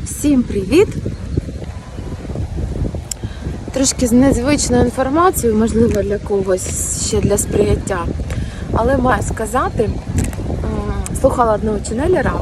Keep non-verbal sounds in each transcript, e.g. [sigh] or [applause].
Всім привіт! Трошки з незвичною інформацією, можливо, для когось ще для сприяття. Але маю сказати, слухала одного ченелера,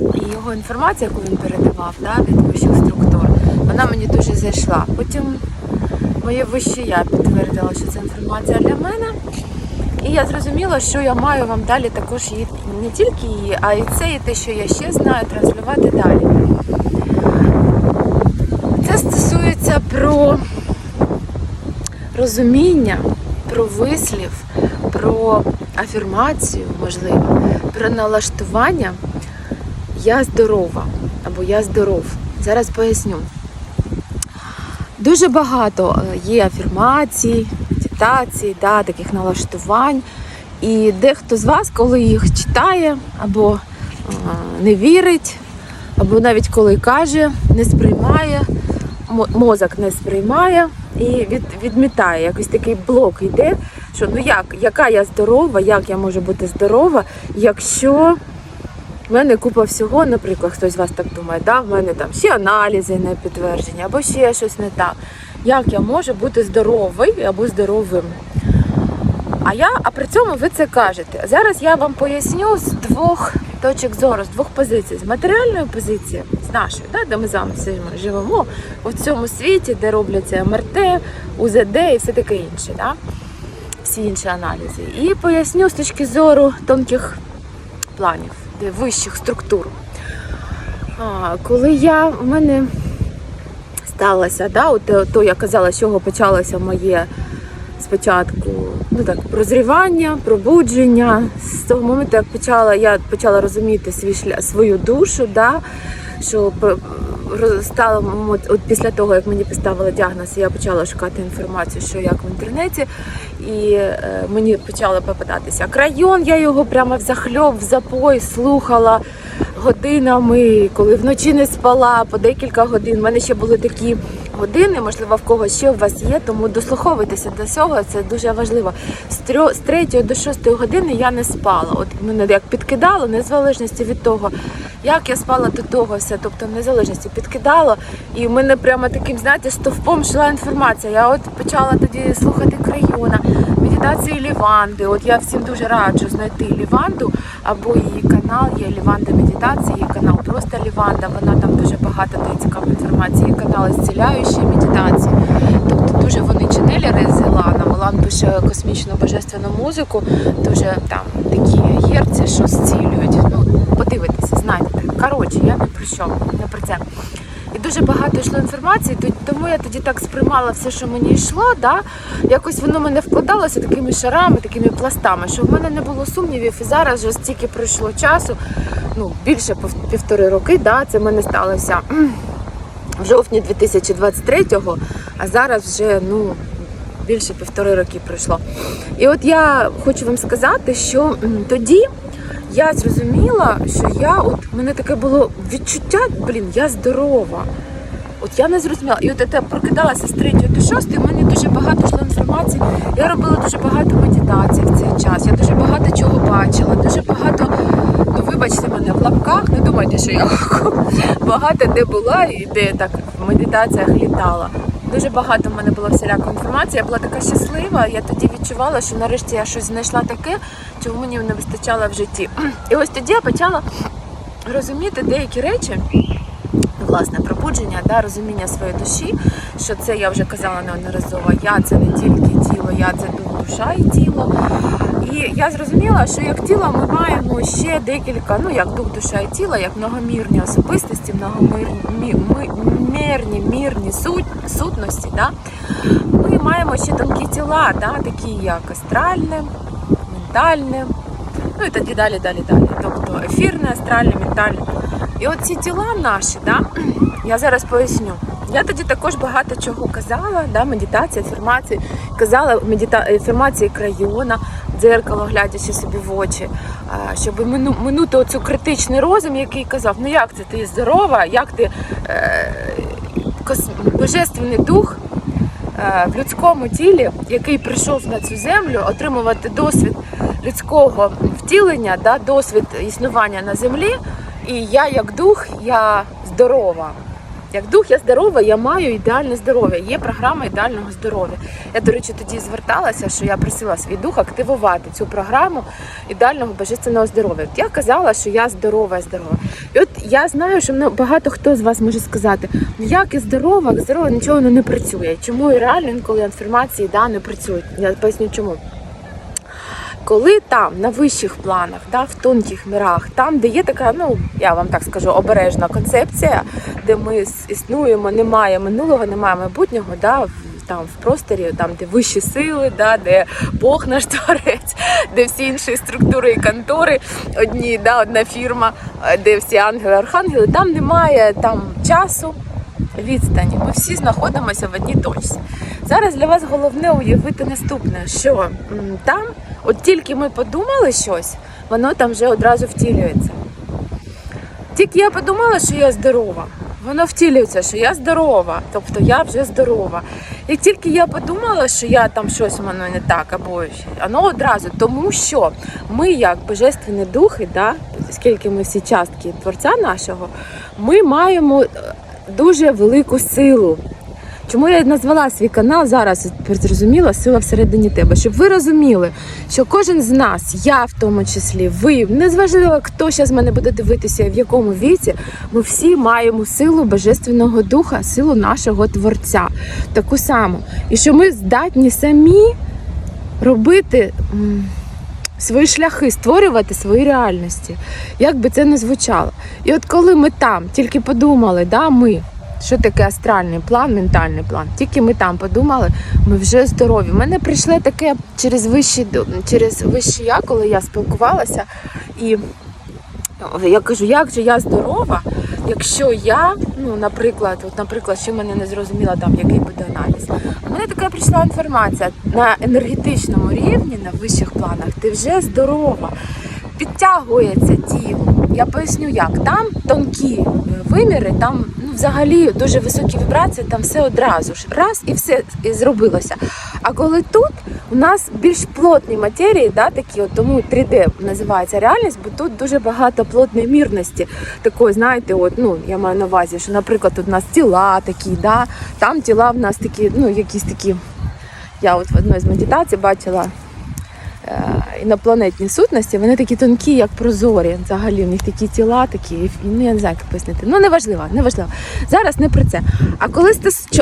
і його інформація, яку він передавав да, від вищих структур, вона мені дуже зайшла. Потім моє вище я підтвердила, що це інформація для мене. І я зрозуміла, що я маю вам далі також її не тільки її, а і це, і те, що я ще знаю, транслювати далі. Це стосується про розуміння, про вислів, про афірмацію, можливо, про налаштування Я здорова або я здоров. Зараз поясню. Дуже багато е, є афірмацій, медитацій, да, таких налаштувань. І дехто з вас, коли їх читає, або е, не вірить, або навіть коли каже, не сприймає, мозок не сприймає і від, відмітає. Якийсь такий блок йде, що ну як, яка я здорова, як я можу бути здорова, якщо в мене купа всього, наприклад, хтось з вас так думає, да, в мене там ще аналізи не підтверджені, або ще щось не так. Як я можу бути здоровий або здоровим? А я, а при цьому ви це кажете. Зараз я вам поясню з двох точок зору, з двох позицій. З матеріальної позиції, з нашої, да, де ми з вами живемо, у цьому світі, де робляться МРТ, УЗД і все таке інше. Да? Всі інші аналізи. І поясню з точки зору тонких планів, де вищих структур. А, коли я в мене сталося, да, от, е, то я казала, з чого почалося моє спочатку ну так, прозрівання, пробудження. З того моменту, як почала, я почала розуміти свій шля, свою душу, да, що стало от, от після того, як мені поставили діагноз, я почала шукати інформацію, що як в інтернеті, і е, мені почали попадатися крайон. Я його прямо в захльоб, в запой слухала годинами, коли вночі не спала по декілька годин. У мене ще були такі години, можливо, в когось ще у вас є, тому дослуховуйтеся до цього, це дуже важливо. З, 3 до 6 години я не спала. От мене як підкидало, незалежності від того, як я спала до того, все, тобто незалежності підкидало. І в мене прямо таким, знаєте, стовпом йшла інформація. Я от почала тоді слухати крайона, медитації Ліванди. От я всім дуже раджу знайти Ліванду або її канал, є Ліванда медитації, є канал просто Ліванда. Вона там дуже багато дає цікавої інформації. Є канал зціляючої медитації. Тобто дуже вони ченелери з Ілана. Милан пише космічну божественну музику, дуже там такі герці, що зцілюють. Ну, подивитися, знайдете. Коротше, я не про що, не про це. Дуже багато йшло інформації, тому я тоді так сприймала все, що мені йшло. Да? Якось воно мене вкладалося такими шарами, такими пластами, що в мене не було сумнівів. І зараз вже стільки пройшло часу, ну більше півтори роки. Да? Це в мене сталося в жовтні 2023-го, а зараз вже ну. Більше півтори роки пройшло. І от я хочу вам сказати, що тоді я зрозуміла, що я от в мене таке було відчуття, блін, я здорова. От я не зрозуміла. І от я прокидалася з 3 до 6, і в мене дуже багато йшло інформації. Я робила дуже багато медитацій в цей час. Я дуже багато чого бачила, дуже багато, ну вибачте мене, в лапках, не думайте, що я [laughs] багато де була і де так в медитаціях літала. Дуже багато в мене було всілякої інформації. Я була така щаслива. Я тоді відчувала, що нарешті я щось знайшла таке, чого мені не вистачало в житті. [clears throat] І ось тоді я почала розуміти деякі речі. Власне пробудження, да, розуміння своєї душі, що це я вже казала неодноразово. Я це не тільки тіло, я це душа і тіло. І я зрозуміла, що як тіло ми маємо ще декілька, ну як дух, душа і тіло, як многомірні особистості, многомірні мірні суть, сутності. Да? Ми маємо ще тонкі тіла, да, такі як астральне, ментальне, ну і тоді далі, далі, далі. Тобто ефірне, астральне, ментальне. І от ці тіла наші, да, [clears throat] я зараз поясню. Я тоді також багато чого казала, да, медитація, афірмації, казала медита... афірмації крайона, дзеркало, глядячи собі в очі, щоб минути оцю критичний розум, який казав, ну як це? Ти здорова, як ти е... божественний дух е, в людському тілі, який прийшов на цю землю, отримувати досвід людського втілення, да, досвід існування на землі, І я як дух, я здорова. Як дух, я здорова, я маю ідеальне здоров'я. Є програма ідеального здоров'я. Я, до речі, тоді зверталася, що я просила свій дух активувати цю програму ідеального божественного здоров'я. Я казала, що я здорова, я здорова. І от я знаю, що мене багато хто з вас може сказати, ну як і здорова, здорова нічого не працює. Чому і реально інколи інформації да, не працюють? Я поясню чому. Коли там на вищих планах, да, в тонких мирах, там, де є така, ну я вам так скажу, обережна концепція, де ми існуємо, немає минулого, немає майбутнього, да, там в просторі, там де вищі сили, да, де Бог наш [laughs] творець, де всі інші структури і контори, одні, да, одна фірма, е, де всі ангели, архангели, там немає там часу, відстані. Ми всі знаходимося в одній точці. Зараз для вас головне уявити наступне, що там, от тільки ми подумали щось, воно там вже одразу втілюється. Тільки я подумала, що я здорова. Воно втілюється, що я здорова, тобто я вже здорова. Як тільки я подумала, що я там щось у мене не так, або воно одразу, тому що ми, як божественні духи, да, оскільки ми всі частки творця нашого, ми маємо е, дуже велику силу. Чому я назвала свій канал зараз зрозуміла сила всередині тебе, щоб ви розуміли, що кожен з нас, я в тому числі, ви, незважливо, хто зараз мене буде дивитися в якому віці, ми всі маємо силу божественного духа, силу нашого творця, таку саму. І що ми здатні самі робити. Свої шляхи створювати свої реальності, як би це не звучало. І от коли ми там тільки подумали, да, ми, що таке астральний план, ментальний план. Тільки ми там подумали, ми вже здорові. У мене прийшло таке через вищі, через вище я, коли я спілкувалася, і я кажу, як же я здорова, якщо я, ну, наприклад, от, наприклад, що мене не зрозуміла там, який буде аналіз. У мене така прийшла інформація на енергетичному рівні, на вищих планах, ти вже здорова. Підтягується тіло. Я поясню як. Там тонкі е, виміри, там взагалі дуже високі вібрації, там все одразу ж раз і все зробилося. А коли тут у нас більш плотні матерії, да, такі, от, тому 3D називається реальність, бо тут дуже багато плотної мірності. Такої, знаєте, от, ну, я маю на увазі, що, наприклад, тут у нас тіла такі, да, там тіла в нас такі, ну, якісь такі. Я от в одній з медитацій бачила інопланетні сутності, вони такі тонкі, як прозорі. Взагалі, в них такі тіла, такі, ну я не знаю, як пояснити. Ну, неважливо, неважливо. Зараз не про це. А коли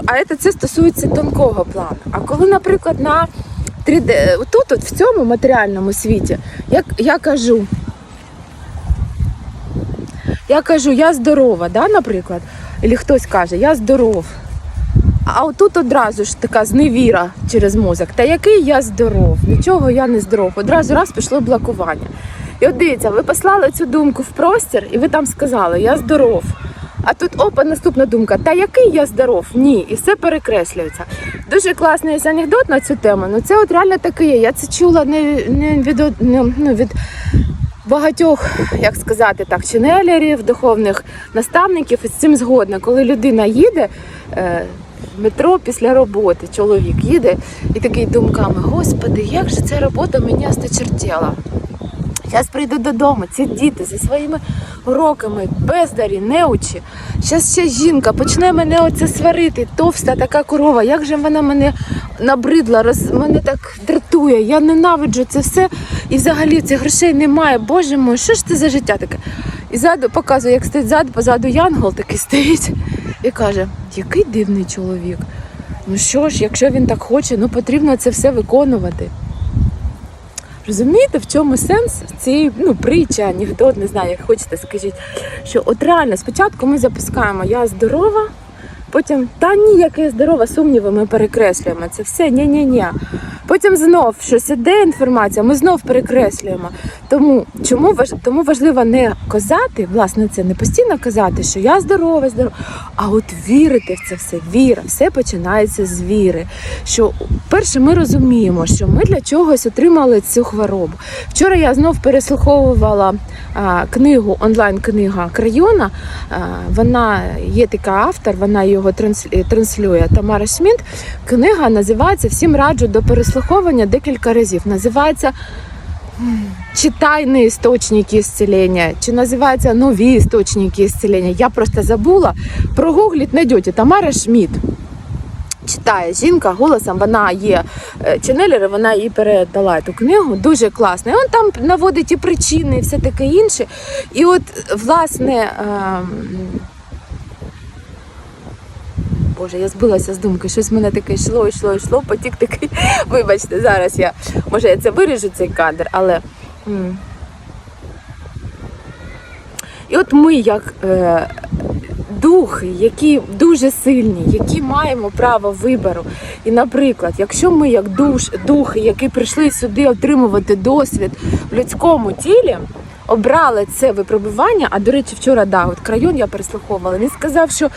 а це стосується тонкого плану. А коли, наприклад, на 3D, тут, от в цьому матеріальному світі, як я кажу, я кажу, я здорова, да, наприклад, або хтось каже, я здоров. А отут одразу ж така зневіра через мозок. Та який я здоров? Нічого я не здоров. Одразу раз пішло блокування. І от дивіться, ви послали цю думку в простір, і ви там сказали, я здоров. А тут опа, наступна думка, та який я здоров? Ні, і все перекреслюється. Дуже класний анекдот на цю тему. Ну це от реально таке є. Я це чула не, не від, не, ну, від багатьох, як сказати так, ченелерів, духовних наставників і з цим згодна. Коли людина їде е, в метро після роботи, чоловік їде і такий думками: Господи, як же ця робота мені осточертіла. Зараз прийду додому, ці діти зі своїми уроками, бездарі, неучі. Зараз ще жінка почне мене оце сварити, товста така корова. Як же вона мене набридла, роз... мене так дратує. Я ненавиджу це все. І взагалі цих грошей немає. Боже мой, що ж це за життя таке? І ззаду показує, як стоїть ззаду, позаду Янгол такий стоїть і каже: який дивний чоловік. Ну що ж, якщо він так хоче, ну потрібно це все виконувати. Розумієте, в чому сенс цієї ну, притчі, анекдот, не знаю, як хочете, скажіть, що от реально спочатку ми запускаємо я здорова, потім та ні, яка я здорова, сумніви ми перекреслюємо. Це все ні-ні-ні. Потім знов щось іде інформація, ми знов перекреслюємо. Тому чому тому важливо не казати, власне, це не постійно казати, що я здорова, здорова, а от вірити в це все. Віра, все починається з віри. Що перше, ми розуміємо, що ми для чогось отримали цю хворобу. Вчора я знов переслуховувала а, книгу, онлайн-книга Крайона. А, вона є така автор, вона його транслює Тамара Шмідт. Книга називається Всім раджу до переслуховування декілька разів. Називається чи тайні істочники ісцелення, чи називаються нові істочники ісцелення. Я просто забула. Прогугліть, знайдете Тамара Шмідт. Читає жінка голосом, вона є е, ченелер, вона їй передала цю книгу, дуже класно. І він там наводить і причини, і все таке інше. І от, власне, ем, Боже, я збилася з думки, щось в мене таке йшло, йшло, йшло, потік такий. [laughs] Вибачте, зараз я може я це виріжу цей кадр, але. І от ми, як е, духи, які дуже сильні, які маємо право вибору. І, наприклад, якщо ми, як душ, духи, які прийшли сюди отримувати досвід в людському тілі, обрали це випробування. А до речі, вчора да, от крайон я переслуховувала. Він сказав, що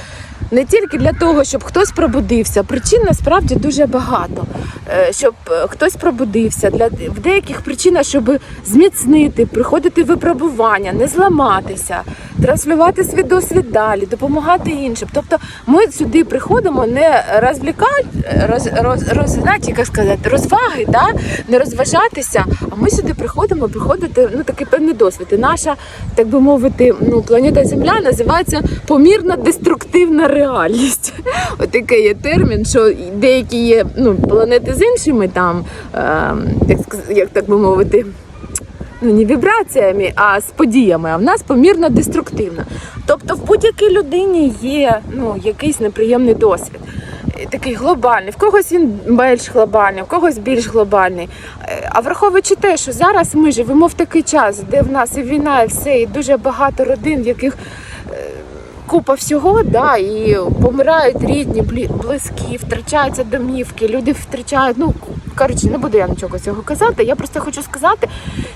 не тільки для того, щоб хтось пробудився, причин насправді дуже багато. Е, Щоб е, хтось пробудився, для в деяких причинах, щоб зміцнити, приходити випробування, не зламатися, транслювати свій досвід далі, допомагати іншим. Тобто ми сюди приходимо не розвлікати, роз, роз, роз, знаєте, як сказати, розваги, да? не розважатися, а ми сюди приходимо приходити ну, такий певний досвід. І наша, так би мовити, ну, планета Земля називається помірна деструктивна реальність. [laughs] Отакий є термін, що деякі є ну, планети з іншими там, ем, як, так би мовити, ну, не вібраціями, а з подіями. А в нас помірно деструктивно. Тобто в будь-якій людині є ну, якийсь неприємний досвід. Е, Такий глобальний, в когось він більш глобальний, в когось більш глобальний. Е, А враховуючи те, що зараз ми живемо в такий час, де в нас і війна, і все, і дуже багато родин, в яких е, купа всього, да, і помирають рідні, близькі, втрачаються домівки, люди втрачають. Ну коротше, не буду я нічого цього казати. Я просто хочу сказати,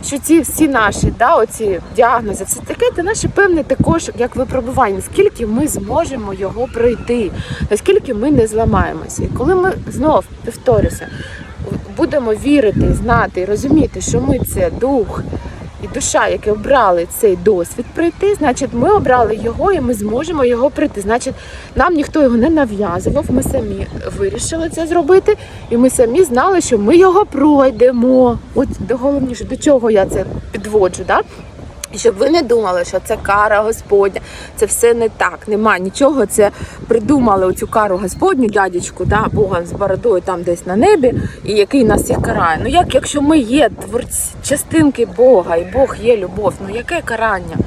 що ці всі наші, да, оці діагнози, все таке, це наше певне також як випробування. Наскільки ми зможемо його пройти, наскільки ми не зламаємося. І коли ми знов повторюся, будемо вірити, знати розуміти, що ми це дух і душа, які обрали цей досвід пройти, значить, ми обрали його і ми зможемо його пройти. Значить, нам ніхто його не нав'язував. Ми самі вирішили це зробити, і ми самі знали, що ми його пройдемо. От головніше, до чого я це підводжу. Да? І щоб ви не думали, що це кара Господня, це все не так. Нема нічого. Це придумали оцю кару Господню, дядечку, да, Бога з бородою там десь на небі, і який нас всіх карає. Ну як якщо ми є творці, частинки Бога, і Бог є любов, ну яке карання?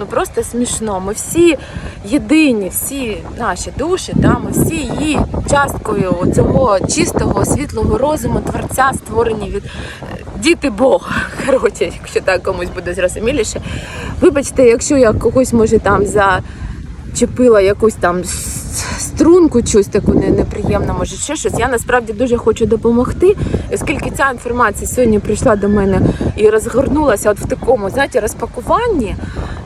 Ну просто смішно. Ми всі єдині, всі наші душі, да, ми всі її часткою цього чистого, світлого розуму, творця, створені від діти Бога. Коротше, якщо так комусь буде зрозуміліше. Вибачте, якщо я когось може там зачепила якусь там струнку, чусь таку неприємну, може ще щось. Я насправді дуже хочу допомогти. Оскільки ця інформація сьогодні прийшла до мене і розгорнулася от в такому, знаєте, розпакуванні.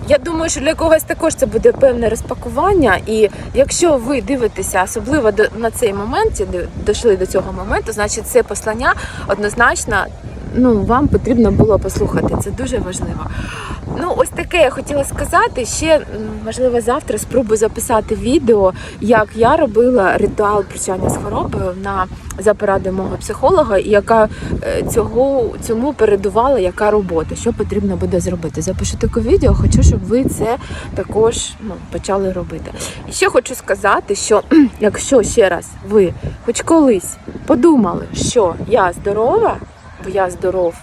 Я думаю, що для когось також це буде певне розпакування. І якщо ви дивитеся, особливо на цей момент, дійшли до цього моменту, значить це послання однозначно ну, вам потрібно було послухати. Це дуже важливо. Ну, ось таке я хотіла сказати. Ще можливо завтра спробую записати відео, як я робила ритуал прощання з хворобою на за порадою мого психолога, яка е, цього цьому передувала, яка робота, що потрібно буде зробити. Запишу таке відео, хочу, щоб ви це також ну, почали робити. І ще хочу сказати, що якщо ще раз ви хоч колись подумали, що я здорова, бо я здоров.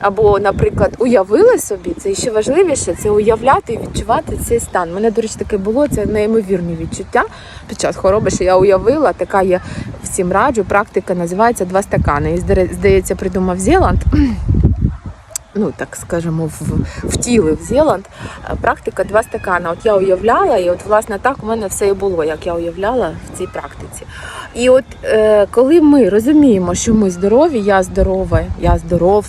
Або, наприклад, уявили собі, це ще важливіше, це уявляти і відчувати цей стан. Мене, до речі, таке було, це неймовірні відчуття під час хвороби, що я уявила, така є всім раджу, практика називається два стакани. І здається, придумав Зеланд. [clears throat] Ну, так скажемо, в, втілив Зеланд. Е, Практика два стакани. От я уявляла, і от власне так у мене все і було, як я уявляла в цій практиці. І от е, коли ми розуміємо, що ми здорові, я здорова, я здоров,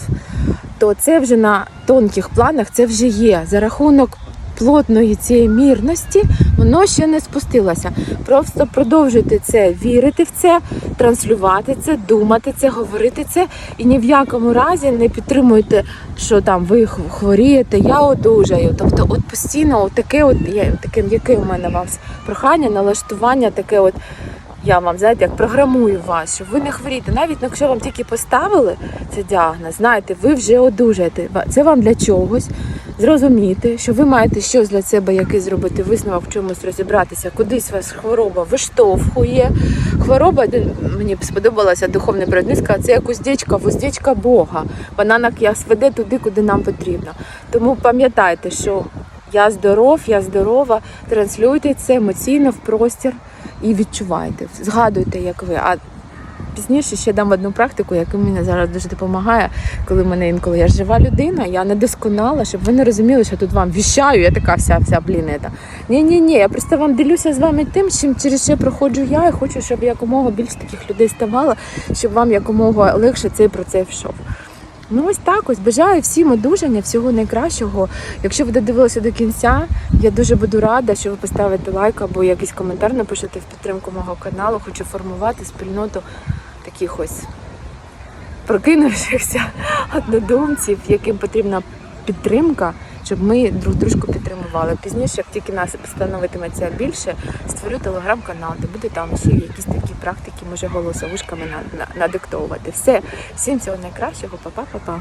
то це вже на тонких планах це вже є за рахунок плотної цієї мірності, воно ще не спустилося. Просто продовжуйте це, вірити в це, транслювати це, думати це, говорити це, і ні в якому разі не підтримуйте, що там ви хворієте, я одужаю. Тобто, от постійно от таке, от таке, яке у мене вас прохання, налаштування, таке от. Я вам, знаєте, як програмую вас, щоб ви не хворієте. Навіть якщо вам тільки поставили цей діагноз, знаєте, ви вже одужаєте. Це вам для чогось. Зрозуміти, що ви маєте щось для себе якийсь зробити висновок в чомусь розібратися, кудись вас хвороба виштовхує. Хвороба мені сподобалася духовна провідницька, це як уздечка, вуздечка Бога. Вона нас веде туди, куди нам потрібно. Тому пам'ятайте, що я здоров, я здорова. Транслюйте це емоційно в простір і відчувайте. Згадуйте, як ви. А пізніше ще дам одну практику, яка мені зараз дуже допомагає, коли мене інколи я жива людина, я не досконала, щоб ви не розуміли, що тут вам віщаю, я така вся вся блін. ета. Ні, ні, ні, я просто вам ділюся з вами тим, чим через що проходжу я, і хочу, щоб якомога більше таких людей ставало, щоб вам якомога легше цей процес йшов. Ну ось так ось бажаю всім одужання, всього найкращого. Якщо ви додивилися до кінця, я дуже буду рада, що ви поставите лайк або якийсь коментар напишете в підтримку мого каналу. Хочу формувати спільноту таких ось прокинувшихся [laughs] однодумців, яким потрібна підтримка, щоб ми друг дружку підтримували. Пізніше, як тільки нас становитиметься більше, створю телеграм-канал, де буде там ще якісь такі практики, може голосовушками на- на- надиктовувати. Все, всім всього найкращого, па-па-па-па.